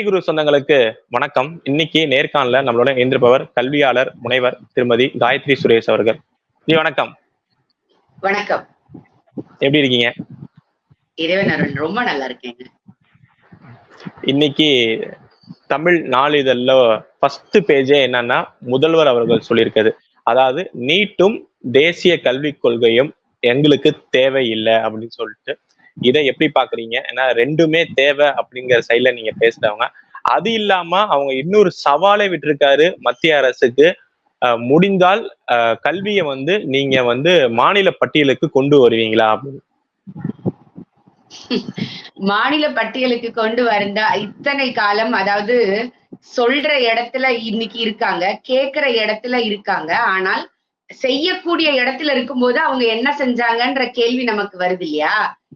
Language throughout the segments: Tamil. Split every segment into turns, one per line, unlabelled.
ஸ்ரீகுரு சொந்தங்களுக்கு வணக்கம். இன்னைக்கு நேர்காணல நம்மளோட இணைந்திருப்பவர் கல்வியாளர் முனைவர் திருமதி காயத்ரி சுரேஷ் அவர்கள். ஜி வணக்கம்.
வணக்கம்.
எப்படி இருக்கீங்க?
இறைவன் ரொம்ப நல்லா இருக்கேங்க.
இன்னைக்கு தமிழ் நாளிதழ்ல ஃபர்ஸ்ட் பேஜே என்னன்னா முதல்வர் அவர்கள் சொல்லியிருக்காரு. அதாவது நீட்டும் தேசிய கல்விக் கொள்கையும் எங்களுக்கு தேவையில்லை அப்படின்னு சொல்லிட்டு இதை எப்படி பாக்குறீங்க? ஏன்னா ரெண்டுமே தேவை அப்படிங்கிற சைட்ல நீங்க பேசுறவங்க. அது இல்லாம அவங்க இன்னொரு சவாலை விட்டுருக்காரு மத்திய அரசுக்கு. முடிந்தால் அஹ், கல்வியை வந்து நீங்க வந்து மாநில பட்டியலுக்கு கொண்டு வருவீங்களா? அப்படின்னு
மாநில பட்டியலுக்கு கொண்டு வந்தா இத்தனை காலம் அதாவது சொல்ற இடத்துல இன்னைக்கு இருக்காங்க கேக்குற இடத்துல இருக்காங்க. ஆனால் செய்யக்கூடிய இடத்துல இருக்கும்போது அவங்க என்ன செஞ்சாங்கன்ற கேள்வி நமக்கு வருது இல்லையா?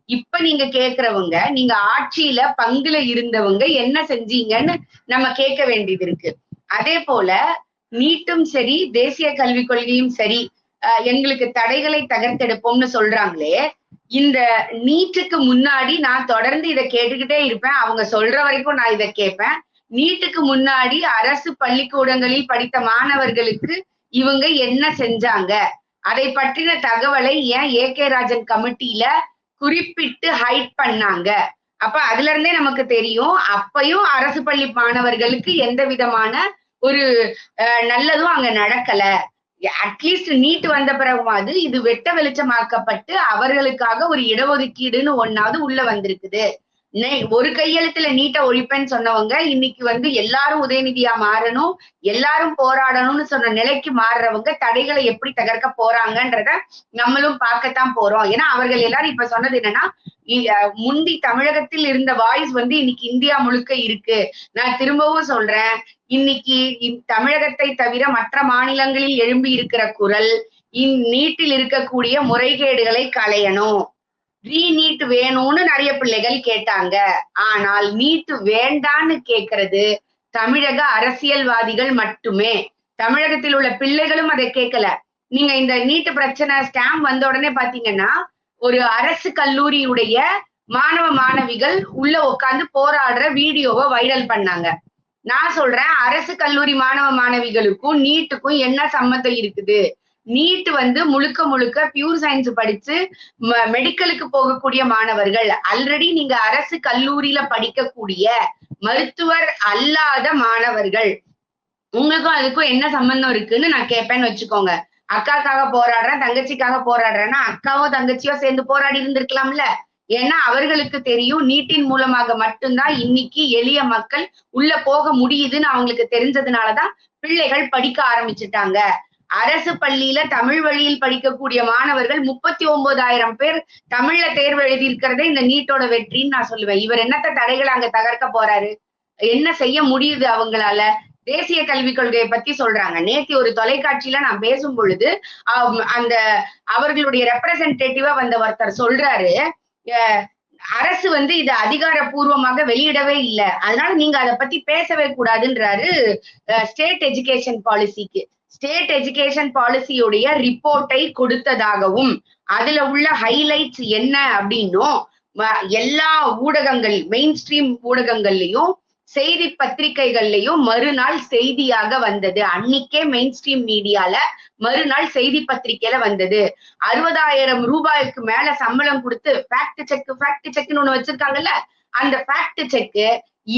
இப்ப நீங்க கேக்குறவங்க நீங்க ஆட்சியில பங்குல இருந்தவங்க என்ன செஞ்சீங்கன்னு நம்ம கேட்க வேண்டியது இருக்கு. அதே போல நீட்டும் சரி தேசிய கல்விக் கொள்கையும் சரி எங்களுக்கு தடைகளை தகர்த்தெடுப்போம்னு சொல்றாங்களே இந்த நீட்டுக்கு முன்னாடி நான் தொடர்ந்து இதை கேட்டுக்கிட்டே இருப்பேன். அவங்க சொல்ற வரைக்கும் நான் இதை கேட்பேன். நீட்டுக்கு முன்னாடி அரசு பள்ளிக்கூடங்களில் படித்த மாணவர்களுக்கு இவங்க என்ன செஞ்சாங்க? அதை பற்றின தகவலை ஏன் ஏ கே ராஜன் கமிட்டியில குறிப்பிட்டு ஹைட் பண்ணாங்க. அப்ப அதுல இருந்தே நமக்கு தெரியும் அப்பயும் அரசு பள்ளி மாணவர்களுக்கு எந்த விதமான ஒரு நல்லதும் அங்க நடக்கல. அட்லீஸ்ட் நீட் வந்த பிறகுமாவது இது வெட்ட வெளிச்சமாக்கப்பட்டு அவர்களுக்காக ஒரு இடஒதுக்கீடுன்னு ஒன்னாவது உள்ள வந்திருக்குது. ஒரு கையெழுத்துல நீட்ட ஒழிப்பேன்னு சொன்னவங்க இன்னைக்கு வந்து எல்லாரும் உதயநிதியா மாறணும் எல்லாரும் போராடணும்னு சொன்ன நிலைக்கு மாறுறவங்க தடைகளை எப்படி தகர்க்க போறாங்கன்றத நம்மளும் பார்க்கத்தான் போறோம். ஏன்னா அவர்கள் எல்லாரும் இப்ப சொன்னது என்னன்னா இ- முந்தி தமிழகத்தில் இருந்த வாய்ஸ் வந்து இன்னைக்கு இந்தியா முழுக்க இருக்கு. நான் திரும்பவும் சொல்றேன் இன்னைக்கு இந் தமிழகத்தை தவிர மற்ற மாநிலங்களில் எழும்பி இருக்கிற குரல் இந் நீட்டில் இருக்கக்கூடிய முறைகேடுகளை களையணும். ரீ நீட் வேணும்னு நிறைய பிள்ளைகள் கேட்டாங்க. ஆனால் நீட் வேண்டான்னு கேக்குறது தமிழக அரசியல்வாதிகள் மட்டுமே. தமிழகத்தில் உள்ள பிள்ளைகளும் அதை கேட்கல. நீங்க இந்த நீட் பிரச்சனை ஸ்டாம்ப் வந்த உடனே பாத்தீங்கன்னா ஒரு அரசு கல்லூரியுடைய மாணவ மாணவிகள் உள்ள உட்கார்ந்து போராடுற வீடியோவை வைரல் பண்ணாங்க. நான் சொல்றேன் அரசு கல்லூரி மாணவ மாணவிகளுக்கும் நீட்டுக்கும் என்ன சம்மந்தம் இருக்குது? நீட் வந்து முழுக்க முழுக்க பியூர் சயின்ஸ் படிச்சு மெடிக்கலுக்கு போகக்கூடிய மாணவர்கள். ஆல்ரெடி நீங்க அரசு கல்லூரியில படிக்கக்கூடிய மருத்துவர் அல்லாத மாணவர்கள். உங்களுக்கும் அதுக்கும் என்ன சம்பந்தம் இருக்குன்னு நான் கேட்பேன்னு வச்சுக்கோங்க. அக்காக்காக போராடுறேன் தங்கச்சிக்காக போராடுறேன்னா அக்காவோ தங்கச்சியோ சேர்ந்து போராடி இருந்திருக்கலாம்ல. ஏன்னா அவர்களுக்கு தெரியும் நீட்டின் மூலமாக மட்டும்தான் இன்னைக்கு எளிய மக்கள் உள்ள போக முடியுதுன்னு அவங்களுக்கு தெரிஞ்சதுனாலதான் பிள்ளைகள் படிக்க ஆரம்பிச்சுட்டாங்க. அரசு பள்ளியில தமிழ் வழியில் படிக்கக்கூடிய மாணவர்கள் முப்பத்தி ஒன்பதாயிரம் பேர் தமிழ்ல தேர்வு எழுதியிருக்கிறதே இந்த நீட்டோட வெற்றின்னு நான் சொல்லுவேன். இவர் என்னத்த தடைகளை அங்க தகர்க்க போறாரு? என்ன செய்ய முடியுது அவங்களால? தேசிய கல்விக் கொள்கையை பத்தி சொல்றாங்க. நேத்தி ஒரு தொலைக்காட்சியில நான் பேசும் பொழுது அந்த அவர்களுடைய ரெப்ரசன்டேட்டிவா வந்த ஒருத்தர் சொல்றாரு அரசு வந்து இது அதிகாரப்பூர்வமாக வெளியிடவே இல்லை. அதனால நீங்க அதை பத்தி பேசவே கூடாதுன்றாரு ஸ்டேட் எஜுகேஷன் பாலிசிக்கு ஸ்டேட் எஜுகேஷன் பாலிசியுடைய ரிப்போர்ட்டை கொடுத்ததாகவும் அதுல உள்ள ஹைலைட்ஸ் என்ன அப்படின்னும் எல்லா ஊடகங்கள் மெயின் ஸ்ட்ரீம் ஊடகங்கள்லயும் செய்தி பத்திரிகைகள்லயும் மறுநாள் செய்தியாக வந்தது. அன்னைக்கே மெயின் ஸ்ட்ரீம் மீடியால மறுநாள் செய்தி பத்திரிகையில வந்தது. அறுபதாயிரம் ரூபாய்க்கு மேல சம்பளம் கொடுத்து ஃபேக்ட் செக் ஃபேக்ட் செக்னு ஒண்ணு வச்சிருக்காங்கல்ல? அந்த ஃபேக்ட் செக்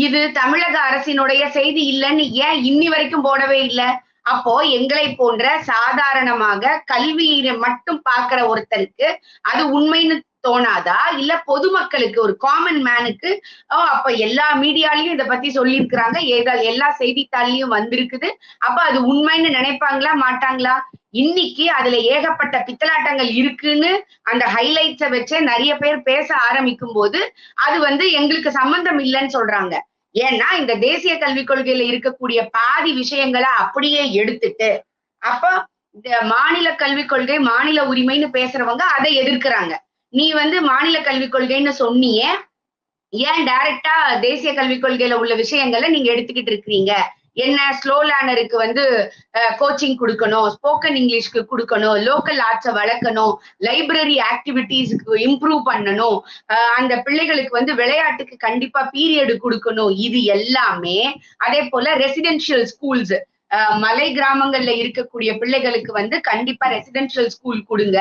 இது தமிழக அரசினுடைய செய்தி இல்லைன்னு ஏன் இன்னி வரைக்கும் போடவே இல்லை? அப்போ எங்களை போன்ற சாதாரணமாக கல்வியை மட்டும் பார்க்கிற ஒருத்தருக்கு அது உண்மைன்னு தோணாதா? இல்ல பொதுமக்களுக்கு ஒரு காமன் மேனுக்கு ஓ அப்ப எல்லா மீடியாலயும் இத பத்தி சொல்லியிருக்கிறாங்க. ஏதா எல்லா செய்தித்தாள்லயும் வந்திருக்குது. அப்ப அது உண்மைன்னு நினைப்பாங்களா? மாட்டாங்களா? இன்னைக்கு அதுல ஏகப்பட்ட பித்தலாட்டங்கள் இருக்குன்னு அந்த ஹைலைட்ஸை வச்சே நிறைய பேர் பேச ஆரம்பிக்கும் போது அது வந்து எங்களுக்கு சம்பந்தம் இல்லைன்னு சொல்றாங்க. ஏன்னா இந்த தேசிய கல்விக் கொள்கையில இருக்கக்கூடிய பாதி விஷயங்களை அப்படியே எடுத்துட்டு அப்போ இந்த மாநில கல்விக் கொள்கை மாநில உரிமைன்னு பேசுறவங்க அதை எதிர்க்கிறாங்க. நீ வந்து மாநில கல்விக் கொள்கைன்னு சொன்னியே ஏன் டைரக்டா தேசிய கல்விக் கொள்கையில உள்ள விஷயங்களை நீங்க எடுத்துக்கிட்டு இருக்கிறீங்க? என்ன ஸ்லோ லேர்னருக்கு வந்து கோச்சிங் கொடுக்கணும் ஸ்போக்கன் இங்கிலீஷ்க்கு கொடுக்கணும் லோக்கல் ஆர்ட்ஸை வளர்க்கணும் லைப்ரரி ஆக்டிவிட்டீஸ்க்கு இம்ப்ரூவ் பண்ணணும் அந்த பிள்ளைகளுக்கு வந்து விளையாட்டுக்கு கண்டிப்பா பீரியட் கொடுக்கணும் இது எல்லாமே அதே போல ரெசிடென்ஷியல் ஸ்கூல்ஸ் மலை கிராமங்கள்ல இருக்கக்கூடிய பிள்ளைகளுக்கு வந்து கண்டிப்பா ரெசிடென்ஷியல் ஸ்கூல் கொடுங்க.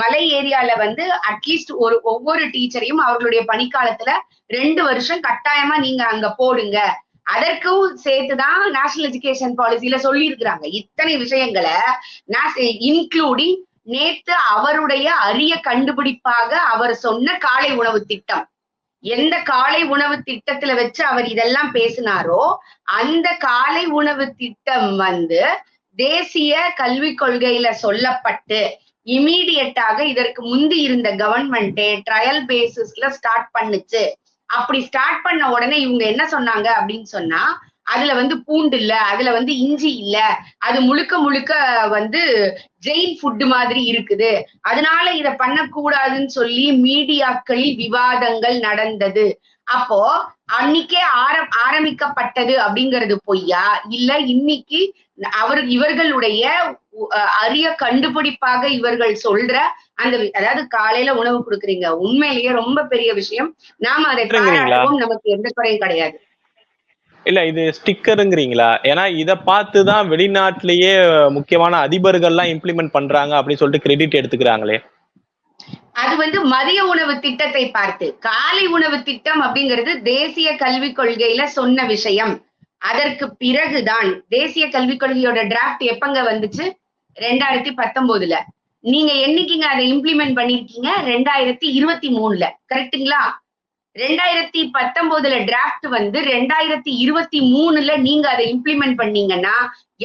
மலை ஏரியால வந்து அட்லீஸ்ட் ஒரு ஒவ்வொரு டீச்சரையும் அவர்களுடைய பணிக்காலத்துல ரெண்டு வருஷம் கட்டாயமா நீங்க அங்க போடுங்க. அதற்கும் சேர்த்துதான் நேஷனல் எஜுகேஷன் பாலிசியில சொல்லி இருக்கிறாங்க இத்தனை விஷயங்களை இன்க்ளூடிங் நேத்து அவருடைய அரிய கண்டுபிடிப்பாக அவர் சொன்ன காலை உணவு திட்டம். எந்த காலை உணவு திட்டத்துல வச்சு அவர் இதெல்லாம் பேசினாரோ அந்த காலை உணவு திட்டம் வந்து தேசிய கல்விக் கொள்கையில சொல்லப்பட்டு இமீடியட்டாக இதற்கு முந்தி இருந்த கவர்மெண்ட்டே ட்ரையல் பேசிஸ்ல ஸ்டார்ட் பண்ணுச்சு. அப்படி ஸ்டார்ட் பண்ண உடனே இவங்க என்ன சொன்னாங்க அப்படின்னு சொன்னா அதுல வந்து பூண்டு இல்ல அதுல வந்து இஞ்சி இல்ல அது முழுக்க முழுக்க வந்து ஜெயின் ஃபுட் மாதிரி இருக்குது. அதனால இத பண்ணக்கூடாதுன்னு சொல்லி மீடியாக்களில் விவாதங்கள் நடந்தது. அப்போ அன்னைக்கே ஆர ஆரம்பிக்கப்பட்டது அப்படிங்கிறது பொய்யா? இல்ல இன்னைக்கு அவர் இவர்களுடைய அரிய கண்டுபிடிப்பாக இவர்கள் சொல்ற அந்த அதாவது காலையில உணவு கொடுக்குறீங்க. உண்மையிலேயே ரொம்ப பெரிய விஷயம். நாம அதை நமக்கு எந்த குறையும் கிடையாது.
இல்ல இது ஸ்டிக்கருங்கிறீங்களா? ஏன்னா இத பார்த்து தான் வெளிநாட்டிலேயே முக்கியமான அதிபர்கள்லாம் இம்ப்ளிமெண்ட் பண்றாங்க அப்படின்னு சொல்லிட்டு கிரெடிட் எடுத்துக்கிறாங்களே.
அது வந்து மதிய உணவு திட்டத்தை பார்த்து காலை உணவு திட்டம் அப்படிங்கிறது தேசிய கல்விக் கொள்கையில சொன்ன விஷயம். அதற்கு பிறகுதான் தேசிய கல்விக் கொள்கையோட டிராஃப்ட் எப்பங்க வந்துச்சு? ரெண்டாயிரத்தி பத்தொன்பதுல நீங்க என்னைக்குங்க அதை இம்ப்ளிமெண்ட் பண்ணிருக்கீங்க? ரெண்டாயிரத்தி இருபத்தி மூணுல கரெக்ட்டுங்களா ரெண்டாயிரத்தி பத்தொன்பதுல டிராஃப்ட் வந்து ரெண்டாயிரத்தி இருபத்தி மூணுல நீங்க அதை இம்ப்ளிமெண்ட் பண்ணீங்கன்னா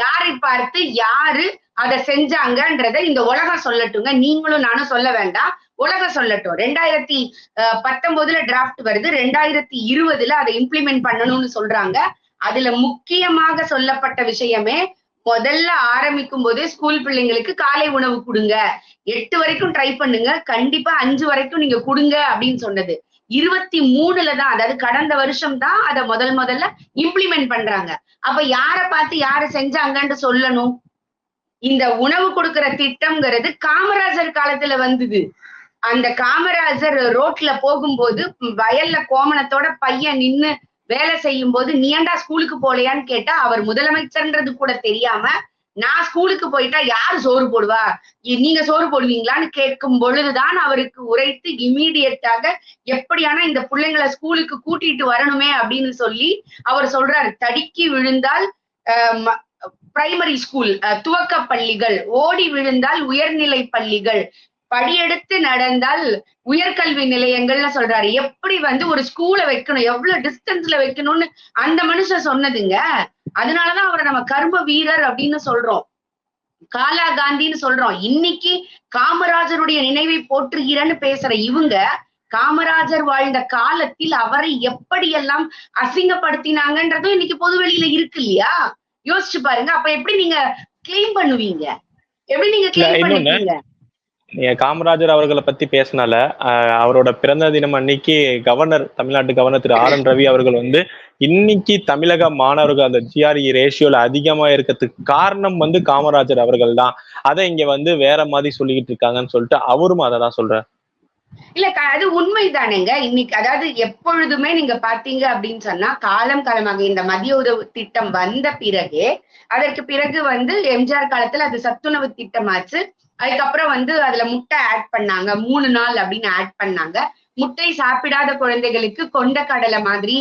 யாரை பார்த்து யாரு அதை செஞ்சாங்கன்றத இந்த உலகம் சொல்லட்டுங்க. நீங்களும் நானும் சொல்ல வேண்டாம். உலகம் சொல்லட்டும். ரெண்டாயிரத்தி பத்தொன்பதுல டிராஃப்ட் வருது. ரெண்டாயிரத்தி இருபதுல அதை இம்ப்ளிமெண்ட் பண்ணணும்னு சொல்றாங்க. அதுல முக்கியமாக சொல்லப்பட்ட விஷயமே முதல்ல ஆரம்பிக்கும் போதே ஸ்கூல் பிள்ளைங்களுக்கு காலை உணவு கொடுங்க. எட்டு வரைக்கும் ட்ரை பண்ணுங்க. கண்டிப்பா அஞ்சு வரைக்கும் நீங்க கொடுங்க அப்படின்னு சொன்னது. இருபத்தி மூணுல தான் அதாவது கடந்த வருஷம் தான் அதை முதல் முதல்ல இம்ப்ளிமெண்ட் பண்றாங்க. அப்ப யார பார்த்து யாரு செஞ்சாங்கன்னு சொல்லணும்? இந்த உணவு கொடுக்கிற திட்டம்ங்கிறது காமராஜர் காலத்துல வந்தது. அந்த காமராஜர் ரோட்ல போகும்போது வயல்ல கோமணத்தோட பையன் நின்னு வேலை செய்யும் போது நீ ஏன்டா ஸ்கூலுக்கு போலையான்னு கேட்டா அவர் முதலமைச்சர்ன்றது கூட தெரியாம நான் ஸ்கூலுக்கு போயிட்டா யாரு சோறு போடுவா? நீங்க சோறு போடுவீங்களான்னு கேட்கும் பொழுதுதான் அவருக்கு உரைத்து இமீடியட்டாக எப்படியானா இந்த பிள்ளைங்களை ஸ்கூலுக்கு கூட்டிட்டு வரணுமே அப்படின்னு சொல்லி அவர் சொல்றாரு. தடுக்கி விழுந்தால் பிரைமரி ஸ்கூல் துவக்க பள்ளிகள் ஓடி விழுந்தால் உயர்நிலை பள்ளிகள் படியெடுத்து நடந்தால் உயர்கல்வி நிலையங்கள்னு சொல்றாரு. எப்படி வந்து ஒரு ஸ்கூலை வைக்கணும் எவ்வளவு டிஸ்டன்ஸ்ல வைக்கணும்னு அந்த மனுஷன் சொன்னதுங்க. அதனாலதான் அவரை நம்ம கர்ம வீரர் அப்படின்னு சொல்றோம். காலா காந்தின்னு சொல்றோம். இன்னைக்கு காமராஜருடைய நினைவை போற்றுகிறன்னு பேசுற இவங்க காமராஜர் வாழ்ந்த காலத்தில் அவரை எப்படியெல்லாம் அசிங்கப்படுத்தினாங்கன்றதும் இன்னைக்கு பொதுவெளியில இருக்கு இல்லையா? யோசிச்சு பாருங்க. அப்ப எப்படி நீங்க கிளைம் பண்ணுவீங்க? எப்படி நீங்க கிளைம் பண்ணுவீங்க
நீங்க காமராஜர் அவர்களை பத்தி பேசினால அவரோட பிறந்த தினம் அன்னைக்கு கவர்னர் தமிழ்நாட்டு governor Thiru R N Ravi அவர்கள் வந்து இன்னைக்கு தமிழக மாணவர்கள் அந்த ஜிஆர்இ ரேஷியோல அதிகமா இருக்கிறதுக்கு காரணம் வந்து காமராஜர் அவர்கள் தான். அதை இங்க வந்து வேற மாதிரி சொல்லிக்கிட்டு இருக்காங்கன்னு சொல்லிட்டு அவரும் அதை தான் சொல்றாரு.
இல்ல அது உண்மைதானேங்க. இன்னைக்கு அதாவது எப்பொழுதுமே நீங்க பாத்தீங்க அப்படின்னு சொன்னா காலம் காலமாக இந்த மதிய உதவு திட்டம் வந்த பிறகு அதற்கு பிறகு வந்து எம்ஜிஆர் காலத்துல அது சத்துணவு திட்டமாச்சு. அதுக்கப்புறம் வந்து அதுல முட்டை ஆட் பண்ணாங்க. மூணு நாள் அப்படின்னு ஆட் பண்ணாங்க. முட்டை சாப்பிடாத குழந்தைகளுக்கு கொண்ட கடலை மாதிரி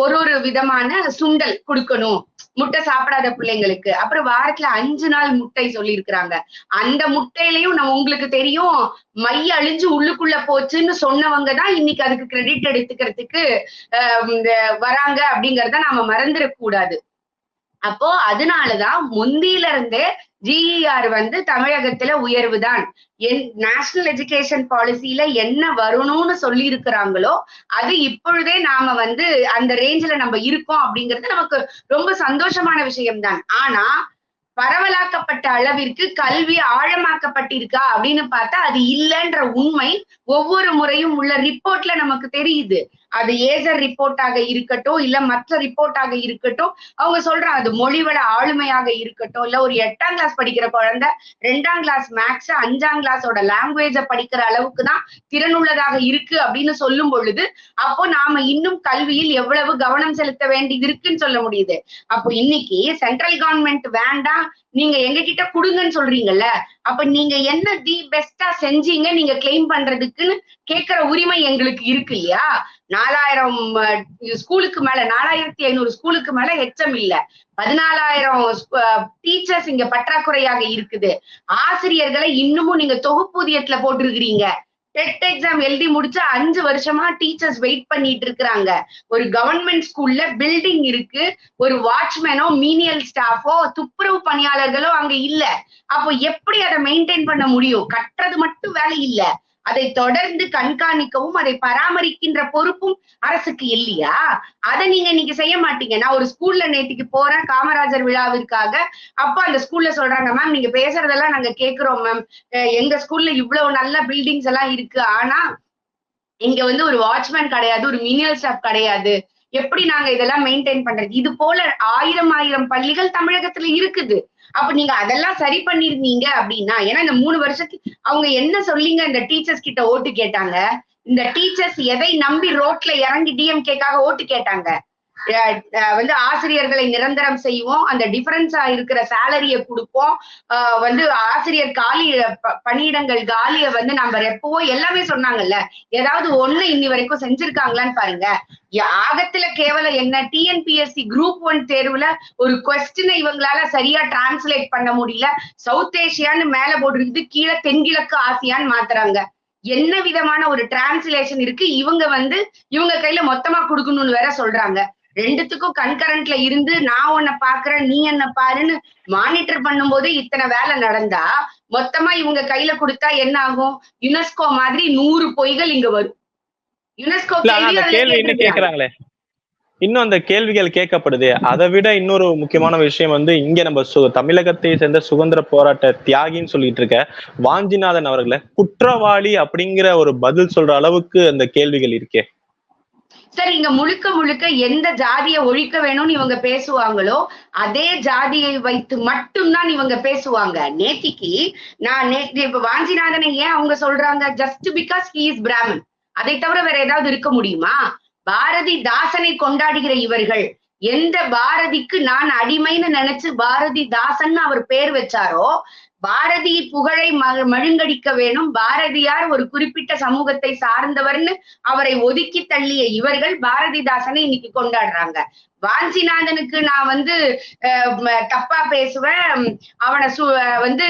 ஒரு ஒரு விதமான சுண்டல் கொடுக்கணும். முட்டை சாப்பிடாத பிள்ளைங்களுக்கு. அப்புறம் வாரத்துல அஞ்சு நாள் முட்டை சொல்லியிருக்கிறாங்க. அந்த முட்டையிலையும் நம்ம உங்களுக்கு தெரியும் மை அழிஞ்சு உள்ளுக்குள்ள போச்சுன்னு சொன்னவங்க தான் இன்னைக்கு அதுக்கு கிரெடிட் எடுத்துக்கிறதுக்கு ஆஹ் இந்த வராங்க அப்படிங்கறத நாம மறந்துடக்கூடாது. அப்போ அதனாலதான் முந்தியில இருந்தே ஜிஇஆர் வந்து தமிழகத்துல உயர்வு தான் என் நேஷனல் எஜுகேஷன் பாலிசியில என்ன வரணும்னு சொல்லி இருக்கிறாங்களோ அது இப்பொழுதே நாம வந்து அந்த ரேஞ்சில நம்ம இருக்கோம் அப்படிங்கிறது நமக்கு ரொம்ப சந்தோஷமான விஷயம்தான். ஆனா பரவலாக்கப்பட்ட அளவிற்கு கல்வி ஆழமாக்கப்பட்டிருக்கா அப்படின்னு பார்த்தா அது இல்லைன்ற உண்மை ஒவ்வொரு முறையும் உள்ள ரிப்போர்ட்ல நமக்கு தெரியுது. அது ஏசர் ரிப்போர்ட்டாக இருக்கட்டும் இல்ல மற்ற ரிப்போர்ட்டாக இருக்கட்டும் அவங்க சொல்றாங்க அது மொழிவள ஆளுமையாக இருக்கட்டும். இல்ல ஒரு எட்டாம் கிளாஸ் படிக்கிற குழந்தை ரெண்டாம் கிளாஸ் மேக்ஸ் அஞ்சாம் கிளாஸோட லாங்குவேஜ படிக்கிற அளவுக்கு தான் திறனுள்ளதாக இருக்கு அப்படின்னு சொல்லும் பொழுது அப்போ நாம இன்னும் கல்வியில் எவ்வளவு கவனம் செலுத்த வேண்டியது இருக்குன்னு சொல்ல முடியுது. அப்போ இன்னைக்கு சென்ட்ரல் கவர்மெண்ட் வேண்டாம் நீங்க எங்க கிட்ட கொடுங்கன்னு சொல்றீங்கல்ல அப்ப நீங்க என்ன தி பெஸ்டா செஞ்சீங்க நீங்க கிளைம் பண்றதுக்குன்னு கேட்கிற உரிமை எங்களுக்கு இருக்கு இல்லையா? நாலாயிரம் ஸ்கூலுக்கு மேல நாலாயிரத்தி ஐநூறு ஸ்கூலுக்கு மேல எச்சம் இல்ல. பதினாலாயிரம் டீச்சர்ஸ் இங்க பற்றாக்குறையாக இருக்குது. ஆசிரியர்களை இன்னமும் நீங்க தொகுப்பூதியத்துல போட்டிருக்கிறீங்க. டெட் எக்ஸாம் எழுதி முடிச்சு அஞ்சு வருஷமா டீச்சர்ஸ் வெயிட் பண்ணிட்டு இருக்கிறாங்க. ஒரு கவர்மெண்ட் ஸ்கூல்ல பில்டிங் இருக்கு. ஒரு வாட்ச்மேனோ மீனியல் ஸ்டாஃபோ துப்புரவு பணியாளர்களோ அங்க இல்ல. அப்போ எப்படி அதை மெயின்டைன் பண்ண முடியும்? கட்டுறது மட்டும் வேலை இல்லை. அதை தொடர்ந்து கண்காணிக்கவும் அதை பராமரிக்கின்ற பொறுப்பும் அரசுக்கு இல்லையா? அதை நீங்க இன்னைக்கு செய்ய மாட்டீங்க. நான் ஒரு ஸ்கூல்ல நேற்றுக்கு போறேன் காமராஜர் விழாவிற்காக. அப்ப அந்த ஸ்கூல்ல சொல்றாங்க மேம் நீங்க பேசுறதெல்லாம் நாங்க கேக்குறோம் மேம் எங்க ஸ்கூல்ல இவ்வளவு நல்ல பில்டிங்ஸ் எல்லாம் இருக்கு. ஆனா இங்க வந்து ஒரு வாட்ச்மேன் கிடையாது ஒரு மினியல் ஸ்டாஃப் கிடையாது. எப்படி நாங்க இதெல்லாம் மெயின்டைன் பண்றது? இது போல ஆயிரம் ஆயிரம் பள்ளிகள் தமிழகத்துல இருக்குது. அப்ப நீங்க அதெல்லாம் சரி பண்ணிருந்தீங்க அப்படின்னா ஏன்னா இந்த மூணு வருஷத்துக்கு அவங்க என்ன சொல்லிங்க இந்த டீச்சர்ஸ் கிட்ட ஓட்டு கேட்டாங்க? இந்த டீச்சர்ஸ் எதை நம்பி ரோட்ல இறங்கி டிஎம்கேக்காக ஓட்டு கேட்டாங்க? வந்து ஆசிரியர்களை நிரந்தரம் செய்வோம். அந்த டிஃபரன்ஸா இருக்கிற சேலரிய கொடுப்போம். வந்து ஆசிரியர் காலி பணியிடங்கள் காலிய வந்து நம்ம ரெப்பவோ எல்லாமே சொன்னாங்கல்ல. ஏதாவது ஒண்ணு இன்னி வரைக்கும் செஞ்சிருக்காங்களான்னு பாருங்க. ஆகத்துல கேவலம் என்ன? டிஎன்பிஎஸ்சி குரூப் ஒன் தேர்வுல ஒரு கொஸ்டினை இவங்களால சரியா டிரான்ஸ்லேட் பண்ண முடியல. சவுத் ஏசியான்னு மேல போட்டிருக்குது. கீழே தென்கிழக்கு ஆசியான்னு மாத்துறாங்க. என்ன விதமான ஒரு டிரான்ஸ்லேஷன் இருக்கு? இவங்க வந்து இவங்க கையில மொத்தமா கொடுக்கணும்னு வேற சொல்றாங்க. ரெண்டுத்துக்கும் கண்கரண்ட்ல இருந்து நான் உன்னை பாக்குறேன் நீ என்ன பாருன்னு மானிட்டர் பண்ணும்போது இத்தனை வேலை நடந்தா மொத்தமா இவங்க கையில கொடுத்தா என்ன ஆகும்? யுனெஸ்கோ மாதிரி நூறு பொய்கள் இங்க வரும். யுனெஸ்கோ
கேள்வி இன்னும் கேக்குறாங்களே. இன்னும் அந்த கேள்விகள் கேட்கப்படுது. அதை விட இன்னொரு முக்கியமான விஷயம் வந்து இங்க நம்ம சு தமிழகத்தை சேர்ந்த சுதந்திர போராட்ட தியாகின்னு சொல்லிட்டு இருக்க வாஞ்சிநாதன் அவர்களை குற்றவாளி அப்படிங்கிற ஒரு பதில் சொல்ற அளவுக்கு அந்த கேள்விகள் இருக்கே.
சரி இங்க முழுக்க முழுக்க எந்த ஜாதியை ஒழிக்க வேணும்னு இவங்க பேசுவாங்களோ அதே ஜாதியை வைத்து மட்டும்தான் இவங்க பேசுவாங்க. நேத்திக்கு நான் நேத்தி இப்ப வாஞ்சிநாதனை ஏன் அவங்க சொல்றாங்க? Just because he is Brahmin அதை தவிர வேற ஏதாவது இருக்க முடியுமா? பாரதி தாசனை கொண்டாடுகிற இவர்கள் எந்த பாரதிக்கு நான் அடிமைன்னு நினைச்சு பாரதி தாசன் அவர் பேர் வச்சாரோ பாரதி புகழை மழுங்கடிக்க வேணும். பாரதியார் ஒரு குறிப்பிட்ட சமூகத்தை சார்ந்தவர்னு அவரை ஒதுக்கி தள்ளிய இவர்கள் பாரதிதாசனை இன்னைக்கு கொண்டாடுறாங்க. வாஞ்சிநாதனுக்கு நான் வந்து தப்பா பேசுவேன். அவனை சு வந்து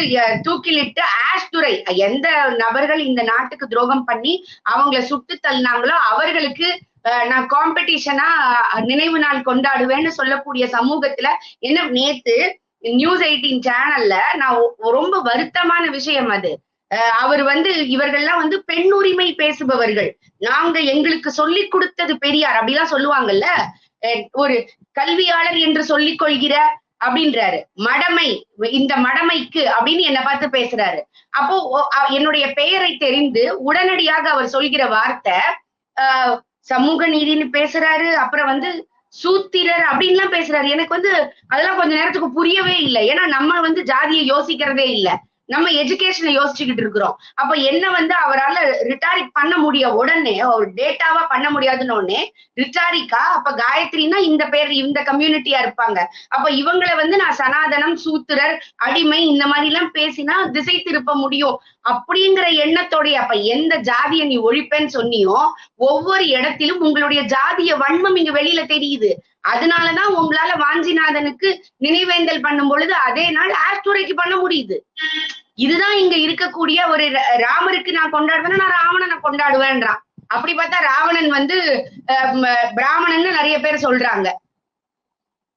தூக்கிலிட்டு ஆஷ்துரை எந்த நபர்கள் இந்த நாட்டுக்கு துரோகம் பண்ணி அவங்கள சுட்டு தள்ளினாங்களோ அவர்களுக்கு நான் காம்படிஷனா நினைவு நாள் கொண்டாடுவேன்னு சொல்லக்கூடிய சமூகத்துல என்ன நேத்து நியூஸ் எயிட்டீன் சேனல்ல நான் ரொம்ப வருத்தமான விஷயம் அது. அவர் வந்து இவர்கள்லாம் வந்து பெண் உரிமை பேசுபவர்கள். நாங்க எங்களுக்கு சொல்லி கொடுத்தது பெரியார் அப்படிலாம் சொல்லுவாங்கல்ல? ஒரு கல்வியாளர் என்று சொல்லிக் கொள்கிற அப்படின்றாரு. மடமை இந்த மடமைக்கு அப்படின்னு என்ன பார்த்து பேசுறாரு. அப்போ என்னுடைய பெயரை தெரிந்து உடனடியாக அவர் சொல்கிற வார்த்தை ஆஹ் சமூக நீதினு பேசுறாரு. அப்புறம் வந்து சூத்திரர் அப்படின்லாம் பேசுறாரு. எனக்கு வந்து அதெல்லாம் கொஞ்ச நேரத்துக்கு புரியவே இல்லை. ஏன்னா நம்ம வந்து ஜாதியை யோசிக்கிறதே இல்லை. நம்ம எஜுகேஷனை யோசிச்சுக்கிட்டு இருக்கிறோம். அப்ப என்ன வந்து அவரால் ரிட்டாரிக் பண்ண முடிய உடனே ஒரு டேட்டாவா பண்ண முடியாதுன்னு உடனே ரிட்டாரிக்கா அப்ப காயத்ரினா இந்த பேர் இந்த கம்யூனிட்டியா இருப்பாங்க. அப்ப இவங்களை வந்து நான் சனாதனம் சூத்திரர் அடிமை இந்த மாதிரி எல்லாம் பேசினா திசை திருப்ப முடியும். அப்படிங்கிற எண்ணத்தோடைய அப்ப எந்த ஜாதியை நீ ஒழிப்பேன்னு சொன்னியோ ஒவ்வொரு இடத்திலும் உங்களுடைய ஜாதிய வன்மம் இங்க வெளியில தெரியுது. அதனாலதான் உங்களால வாஞ்சிநாதனுக்கு நினைவேந்தல் பண்ணும் பொழுது அதே நாள் ஆஸ்துரைக்கு பண்ண முடியுது. இதுதான் இங்க இருக்கக்கூடிய ஒரு ராமருக்கு நான் கொண்டாடுவேன்னா நான் ராவணனை கொண்டாடுவேன்றான் அப்படி பார்த்தா ராவணன் வந்து பிராமணன்னு நிறைய பேர் சொல்றாங்க.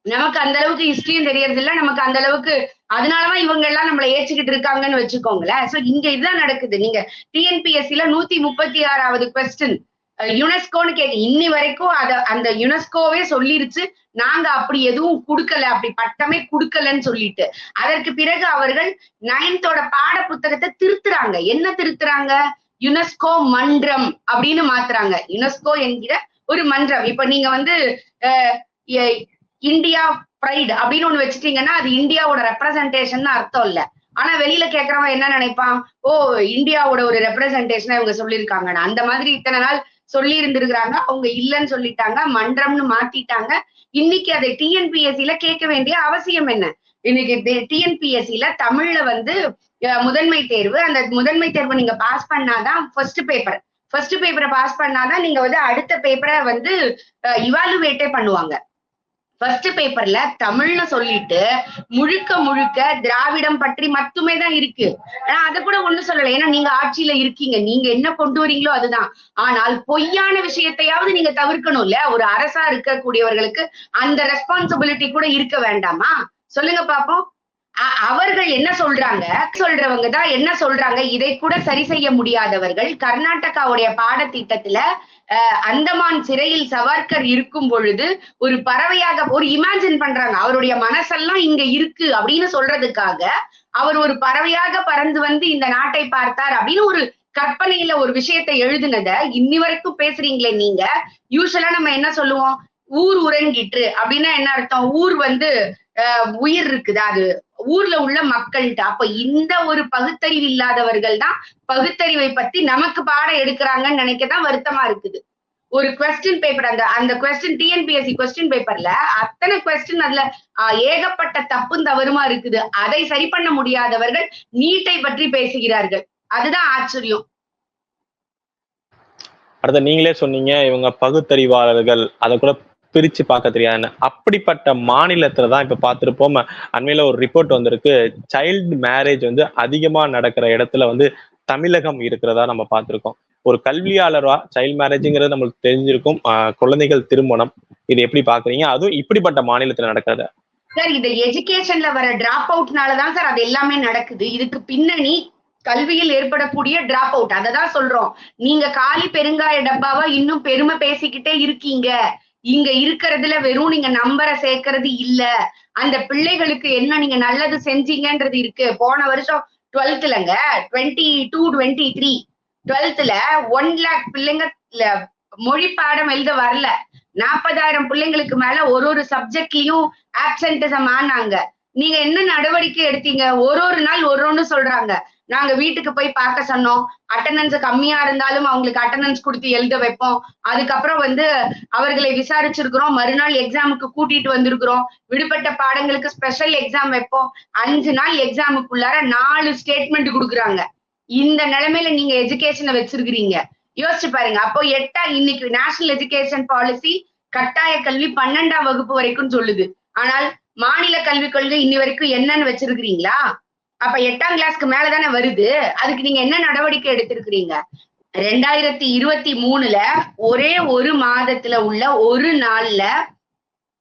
நமக்கு அந்த அளவுக்கு ஹிஸ்டரியும் தெரியறது இல்ல நமக்கு அந்த அளவுக்கு அதனாலதான் இவங்க எல்லாம் நம்மள ஏச்சுக்கிட்டு இருக்காங்கன்னு வச்சுக்கோங்களேன். சோ இங்க இதுதான் நடக்குது. நீங்க டிஎன்பிஎஸ்சில நூத்தி முப்பத்தி ஆறாவது கொஸ்டின் யுனெஸ்கோன்னு கேட்டு இன்னி வரைக்கும் அத அந்த யுனெஸ்கோவே சொல்லிருச்சு. நாங்க அப்படி எதுவும் கொடுக்கல அப்படி பட்டமே கொடுக்கலன்னு சொல்லிட்டு. அதற்கு பிறகு அவர்கள் நைன்த்தோட பாட புத்தகத்தை திருத்துறாங்க. என்ன திருத்துறாங்க? யுனெஸ்கோ மன்றம் அப்படின்னு மாத்துறாங்க. யுனெஸ்கோ என்கிற ஒரு மன்றம். இப்ப நீங்க வந்து இந்தியா ப்ரைடு அப்படின்னு ஒண்ணு வச்சுட்டீங்கன்னா அது இந்தியாவோட ரெப்ரசன்டேஷன் அர்த்தம் இல்ல. ஆனா வெளியில கேக்குறவன் என்ன நினைப்பான்? ஓ இந்தியாவோட ஒரு ரெப்ரசன்டேஷன் இவங்க சொல்லியிருக்காங்கன்னு. அந்த மாதிரி இத்தனை நாள் சொல்லி இருந்திருக்கிறாங்க அவங்க இல்லைன்னு சொல்லிட்டாங்க. மன்றம்னு மாத்திட்டாங்க. இன்னைக்கு அதை டிஎன்பிஎஸ்சில கேட்க வேண்டிய அவசியம் என்ன? இன்னைக்கு டிஎன்பிஎஸ்சில தமிழ்ல வந்து முதன்மை தேர்வு. அந்த முதன்மை தேர்வு நீங்க பாஸ் பண்ணாதான் ஃபர்ஸ்ட் பேப்பர் ஃபர்ஸ்ட் பேப்பரை பாஸ் பண்ணாதான் நீங்க வந்து அடுத்த பேப்பரை வந்து இவாலுவேட்டே பண்ணுவாங்க. ஃபர்ஸ்ட் பேப்பர்ல தமிழ்னு சொல்லிட்டு முழுக்க முழுக்க திராவிடம் பற்றி மட்டுமே தான் இருக்கு. ஆனா அதை கூட ஒண்ணு சொல்லல. ஏன்னா நீங்க ஆட்சியில இருக்கீங்க. நீங்க என்ன கொண்டு வரீங்களோ அதுதான். ஆனால் பொய்யான விஷயத்தையாவது நீங்க தவிர்க்கணும்ல ஒரு அரசா இருக்கக்கூடியவர்களுக்கு அந்த ரெஸ்பான்சிபிலிட்டி கூட இருக்க வேண்டாமா? சொல்லுங்க பாப்போம். அ- அவர்கள் என்ன சொல்றாங்க? சொல்றவங்க தான் என்ன சொல்றாங்க? இதை கூட சரி செய்ய முடியாதவர்கள் கர்நாடகாவுடைய பாடத்திட்டத்துல அந்தமான் சிறையில் சவார்கர் இருக்கும் பொழுது ஒரு பறவையாக ஒரு இமேஜின் பண்றாங்க. அவருடைய மனசெல்லாம் இங்க இருக்கு அப்படின்னு சொல்றதுக்காக அவர் ஒரு பறவையாக பறந்து வந்து இந்த நாட்டை பார்த்தார் அப்படின்னு ஒரு கற்பனையில ஒரு விஷயத்தை எழுதுனத இன்னி வரைக்கும் பேசுறீங்களே நீங்க. யூஸ்வலா நம்ம என்ன சொல்லுவோம்? ஊர் உறங்கிட்டு அப்படின்னா என்ன அர்த்தம்? ஊர் வந்து உயிர் இருக்குதா அது? ஊர்ல உள்ள மக்கள்கிட்ட அப்ப இந்த ஒரு பகுத்தறிவு இல்லாதவர்கள் தான் பகுத்தறிவை பத்தி நமக்கு பாடம் எடுக்கிறாங்கன்னு நினைக்கதான் வருத்தமா இருக்குது. ஒரு கொஸ்டின் பேப்பர் அந்த அந்த கொஸ்டின் டிஎன்பிஎஸ்சி கொஸ்டின் பேப்பர்ல அத்தனை கொஸ்டின் அதுல ஏகப்பட்ட தப்பும் தவறுமா இருக்குது. அதை சரி பண்ண முடியாதவர்கள் நீட்டை பற்றி பேசுகிறார்கள். அதுதான் ஆச்சரியம்.
அடுத்த நீங்களே சொன்னீங்க இவங்க பகுத்தறிவாளர்கள் அதை கூட பிரிச்சு பார்க்க தெரியாதுன்னு அப்படிப்பட்ட மாநிலத்துல தான் இப்ப பார்த்திருப்போம். அண்மையில ஒரு ரிப்போர்ட் வந்திருக்கு. சைல்டு மேரேஜ் வந்து அதிகமா நடக்கிற இடத்துல வந்து தமிழகம் இருக்கிறதா நம்ம பார்த்திருக்கோம். ஒரு கல்வியாளரா சைல்டு மேரேஜுங்கிறது நம்மளுக்கு தெரிஞ்சிருக்கும். ஆஹ் குழந்தைகள் திருமணம் இது எப்படி பாக்குறீங்க அதுவும் இப்படிப்பட்ட மாநிலத்துல நடக்கிறது.
சார் இந்த எஜுகேஷன்ல வர டிராப் அவுட்னாலதான் சார் அது எல்லாமே நடக்குது. இதுக்கு பின்னணி கல்வியில் ஏற்படக்கூடிய டிராப் அவுட் அதை தான் சொல்றோம். நீங்க காலி பெருங்காய டப்பாவா இன்னும் பெருமை பேசிக்கிட்டே இருக்கீங்க. இங்க இருக்கிறதுல வெறும் நீங்க நம்பரை சேர்க்கறது இல்ல. அந்த பிள்ளைகளுக்கு என்ன நீங்க நல்லது செஞ்சீங்கன்றது இருக்கு. போன வருஷம் டுவெல்த்லங்க டுவெண்ட்டி டூ டுவெண்ட்டி த்ரீ டுவெல்த்ல ஒன் லேக் பிள்ளைங்க மொழி பாடம் எழுத வரல. நாற்பதாயிரம் பிள்ளைங்களுக்கு மேல ஒரு ஒரு சப்ஜெக்ட்லயும் ஆப்சன்டிசம் ஆனாங்க. நீங்க என்ன நடவடிக்கை எடுத்தீங்க? ஒரு ஒரு நாள் ஒரு ஒன்னு சொல்றாங்க. நாங்க வீட்டுக்கு போய் பார்க்க சொன்னோம். அட்டண்டன்ஸ் கம்மியா இருந்தாலும் அவங்களுக்கு அட்டண்டன்ஸ் கொடுத்து எழுத வைப்போம். அதுக்கப்புறம் வந்து அவர்களை விசாரிச்சிருக்கிறோம். மறுநாள் எக்ஸாமுக்கு கூட்டிட்டு வந்திருக்கிறோம். விடுபட்ட பாடங்களுக்கு ஸ்பெஷல் எக்ஸாம் வைப்போம். அஞ்சு நாள் எக்ஸாமுக்குள்ளார நாலு ஸ்டேட்மெண்ட் கொடுக்குறாங்க. இந்த நிலைமையில நீங்க எஜுகேஷனை வச்சிருக்கிறீங்க. யோசிச்சு பாருங்க. அப்போ எட்டா இன்னைக்கு நேஷனல் எஜுகேஷன் பாலிசி கட்டாய கல்வி பன்னெண்டாம் வகுப்பு வரைக்கும் சொல்லுது. ஆனால் மாநில கல்விக் கொள்கை இன்னி வரைக்கும் என்னன்னு வச்சிருக்கிறீங்களா? அப்ப எட்டாம் கிளாஸ்க்கு மேலதானே வருது? அதுக்கு நீங்க என்ன நடவடிக்கை எடுத்திருக்கிறீங்க? ரெண்டாயிரத்தி இருபத்தி மூணுல ஒரே ஒரு மாதத்துல உள்ள ஒரு நாள்ல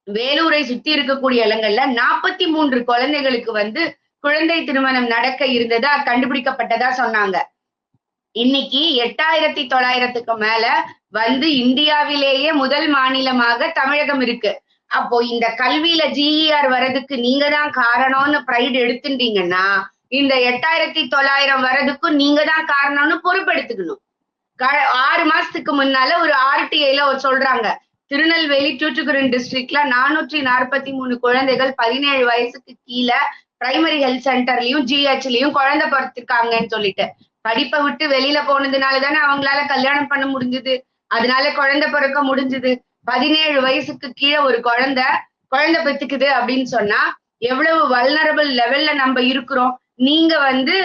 வேலூரை சுத்தி இருக்கக்கூடிய இடங்கள்ல நாற்பத்தி மூன்று குழந்தைகளுக்கு வந்து குழந்தை திருமணம் நடக்க இருந்ததா கண்டுபிடிக்கப்பட்டதா சொன்னாங்க. இன்னைக்கு எட்டாயிரத்தி தொள்ளாயிரத்துக்கு மேல வந்து இந்தியாவிலேயே முதல் மாநிலமாக தமிழகம் இருக்கு. அப்போ இந்த கல்வியில ஜிஇஆர் வர்றதுக்கு நீங்க தான் காரணம்னு ப்ரைடு எடுத்துட்டீங்கன்னா இந்த எட்டாயிரத்தி தொள்ளாயிரம் வர்றதுக்கும் நீங்க தான் காரணம்னு பொறுப்பெடுத்துக்கணும். க- ஆறு மாசத்துக்கு முன்னால ஒரு ஆர்டிஐல சொல்றாங்க திருநெல்வேலி தூத்துக்குடி டிஸ்ட்ரிக்ட்ல நானூற்றி நாற்பத்தி மூணு குழந்தைகள் பதினேழு வயசுக்கு கீழே பிரைமரி ஹெல்த் சென்டர்லயும் ஜிஹெச்லயும் குழந்தை பிறத்திருக்காங்கன்னு சொல்லிட்டு. படிப்பை விட்டு வெளியில போனதுனால தானே அவங்களால கல்யாணம் பண்ண முடிஞ்சது. அதனால குழந்தை பிறக்க முடிஞ்சது. பதினேழு வயசுக்கு கீழே ஒரு குழந்தை குழந்தை பெத்துக்குது அப்படின்னு சொன்னா எவ்வளவு வல்னரபிள் லெவல்ல நம்ம இருக்கிறோம். நீங்க வந்து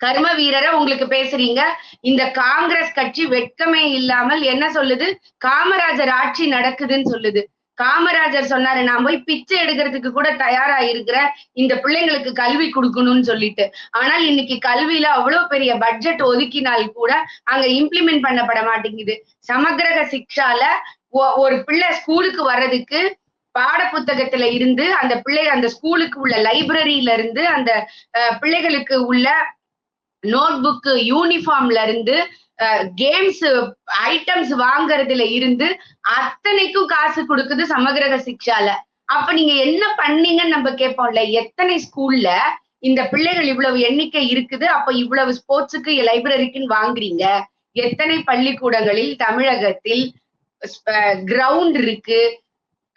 கர்ம வீரரை உங்களுக்கு பேசுறீங்க. இந்த காங்கிரஸ் கட்சி வெட்கமே இல்லாமல் என்ன சொல்லுது? காமராஜர் ஆட்சி நடக்குதுன்னு சொல்லுது. காமராஜர் சொன்னாரு நான் போய் பிச்சை எடுக்கிறதுக்கு கூட தயாரா இருக்கிற இந்த பிள்ளைங்களுக்கு கல்வி கொடுக்கணும்னு சொல்லிட்டு. ஆனால் இன்னைக்கு கல்வியில அவ்வளவு பெரிய பட்ஜெட் ஒதுக்கினால் கூட அங்க இம்ப்ளிமெண்ட் பண்ணப்பட மாட்டேங்குது. சமக்கிரக சிக்ஷால ஒரு பிள்ளை ஸ்கூலுக்கு வர்றதுக்கு பாட புத்தகத்துல இருந்து அந்த பிள்ளை அந்த ஸ்கூலுக்கு உள்ள லைப்ரரியில இருந்து அந்த பிள்ளைகளுக்கு உள்ள நோட் புக்கு யூனிஃபார்ம்ல இருந்து கேம்ஸ் ஐட்டம்ஸ் வாங்குறதுல இருந்து அத்தனைக்கும் காசு கொடுக்குது சமகிரக சிக்ஷால. அப்ப நீங்க என்ன பண்ணீங்கன்னு நம்ம கேட்போம்ல எத்தனை ஸ்கூல்ல இந்த பிள்ளைகள் இவ்வளவு எண்ணிக்கை இருக்குது அப்ப இவ்வளவு ஸ்போர்ட்ஸுக்கு லைப்ரரிக்குன்னு வாங்குறீங்க? எத்தனை பள்ளிக்கூடங்களில் தமிழகத்தில் கிரவுண்ட் இருக்கு.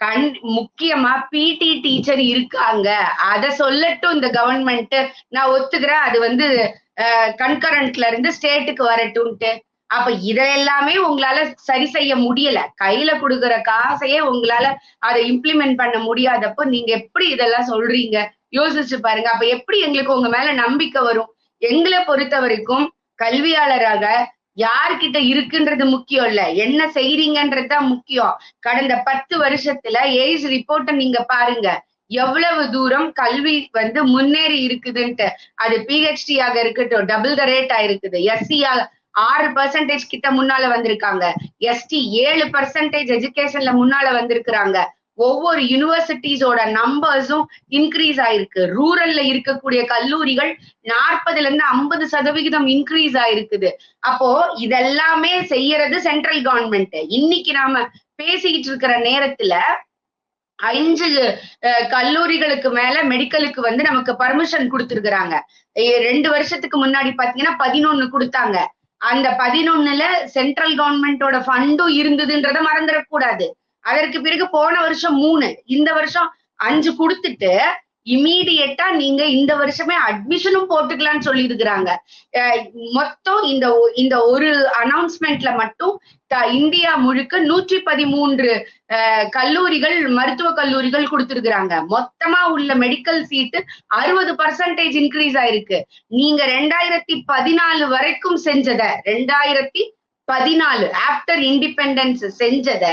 கண் முக்கியமா பிடி டீச்சர் இருக்காங்க. அத சொல்லட்டும் இந்த கவர்மெண்ட் நான் ஒத்துக்கிறேன். அது வந்து கன்கரண்ட்ல இருந்து ஸ்டேட்டுக்கு வரட்டும்ட்டு. அப்ப இதெல்லாமே உங்களால சரி செய்ய முடியல. கையில கொடுக்குற காசையே உங்களால அதை இம்ப்ளிமெண்ட் பண்ண முடியாதப்போ நீங்க எப்படி இதெல்லாம் சொல்றீங்க? யோசிச்சு பாருங்க. அப்ப எப்படி எங்களுக்கு உங்க மேல நம்பிக்கை வரும்? எங்களை பொறுத்த வரைக்கும் கல்வியாளராக யார்கிட்ட இருக்குன்றது முக்கியம் இல்ல. என்ன செய்றீங்கன்றதுதான் முக்கியம். கடந்த பத்து வருஷத்துல எய்ஸ் ரிப்போர்ட்டை நீங்க பாருங்க. எவ்வளவு தூரம் கல்வி வந்து முன்னேறி இருக்குதுன்ட்டு. அது பிஹெச்டி ஆக இருக்கட்டும் டபுள் த ரேட் ஆயிருக்குது எஸ்சி ஆறு பர்சன்டேஜ் கிட்ட முன்னால வந்திருக்காங்க. எஸ்டி ஏழு பர்சன்டேஜ் எஜுகேஷன்ல முன்னால வந்திருக்கிறாங்க. ஒவ்வொரு யூனிவர்சிட்டிஸோட நம்பர்ஸும் இன்க்ரீஸ் ஆயிருக்கு. ரூரல்ல இருக்கக்கூடிய கல்லூரிகள் நாற்பதுல இருந்து ஐம்பது சதவிகிதம் இன்க்ரீஸ் ஆயிருக்குது. அப்போ இதெல்லாமே செய்யறது சென்ட்ரல் கவர்மெண்ட் இன்னைக்கு நாம பேசிக்கிட்டு இருக்கிற நேரத்துல அஞ்சு கல்லூரிகளுக்கு மேல மெடிக்கலுக்கு வந்து நமக்கு பர்மிஷன் கொடுத்துருக்குறாங்க. ரெண்டு வருஷத்துக்கு முன்னாடி பாத்தீங்கன்னா பதினொன்னு கொடுத்தாங்க. அந்த பதினொன்னுல சென்ட்ரல் கவர்மெண்டோட ஃபண்டும் இருந்ததுன்றத மறந்துடக்கூடாது. அதற்கு பிறகு போன வருஷம் மூணு. இந்த வருஷம் அஞ்சு கொடுத்துட்டு இமீடியட்டா நீங்க இந்த வருஷமே அட்மிஷனும் போட்டுக்கலாம்னு சொல்லி இருக்கிறாங்க மொத்தம் இந்த இந்த ஒரு அனௌன்ஸ்மெண்ட்ல மட்டும் இந்தியா முழுக்க நூற்றி பதிமூன்று கல்லூரிகள் மருத்துவ கல்லூரிகள் கொடுத்திருக்கிறாங்க. மொத்தமா உள்ள மெடிக்கல் சீட்டு அறுபது பர்சன்டேஜ் இன்க்ரீஸ் ஆயிருக்கு. நீங்க ரெண்டாயிரத்தி பதினாலு வரைக்கும் செஞ்சத ரெண்டாயிரத்தி பதினாலு ஆப்டர் இண்டிபெண்டன்ஸ் செஞ்சத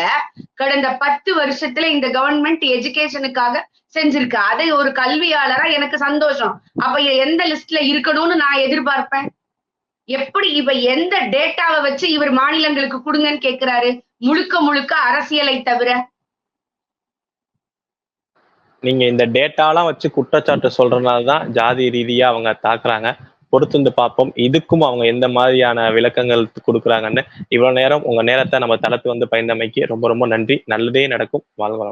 கடந்த பத்து வருஷத்துல இந்த கவர்மெண்ட் எஜுகேஷனுக்காக செஞ்சிருக்கு. அதை ஒரு கல்வியாளரா எனக்கு சந்தோஷம். அப்ப எந்த லிஸ்ட்ல இருக்கணும்னு நான் எதிர்பார்ப்பேன்? எப்படி இப்ப எந்த டேட்டாவை வச்சு இவர் மாநிலங்களுக்கு கொடுங்கன்னு கேக்குறாரு முழுக்க முழுக்க அரசியலை தவிர.
நீங்க இந்த டேட்டாலாம் வச்சு குற்றச்சாட்டு சொல்றதுனால தான் ஜாதி ரீதியா அவங்க தாக்குறாங்க. பொறுத்துந்து பார்ப்போம். இதுக்கும் அவங்க எந்த மாதிரியான விளக்கங்கள் கொடுக்குறாங்கன்னு இவ்வளவு நேரம் உங்க நேரத்தை நம்ம தளத்து வந்து பயந்தமைக்கு ரொம்ப ரொம்ப நன்றி. நல்லதே நடக்கும். வாழ்க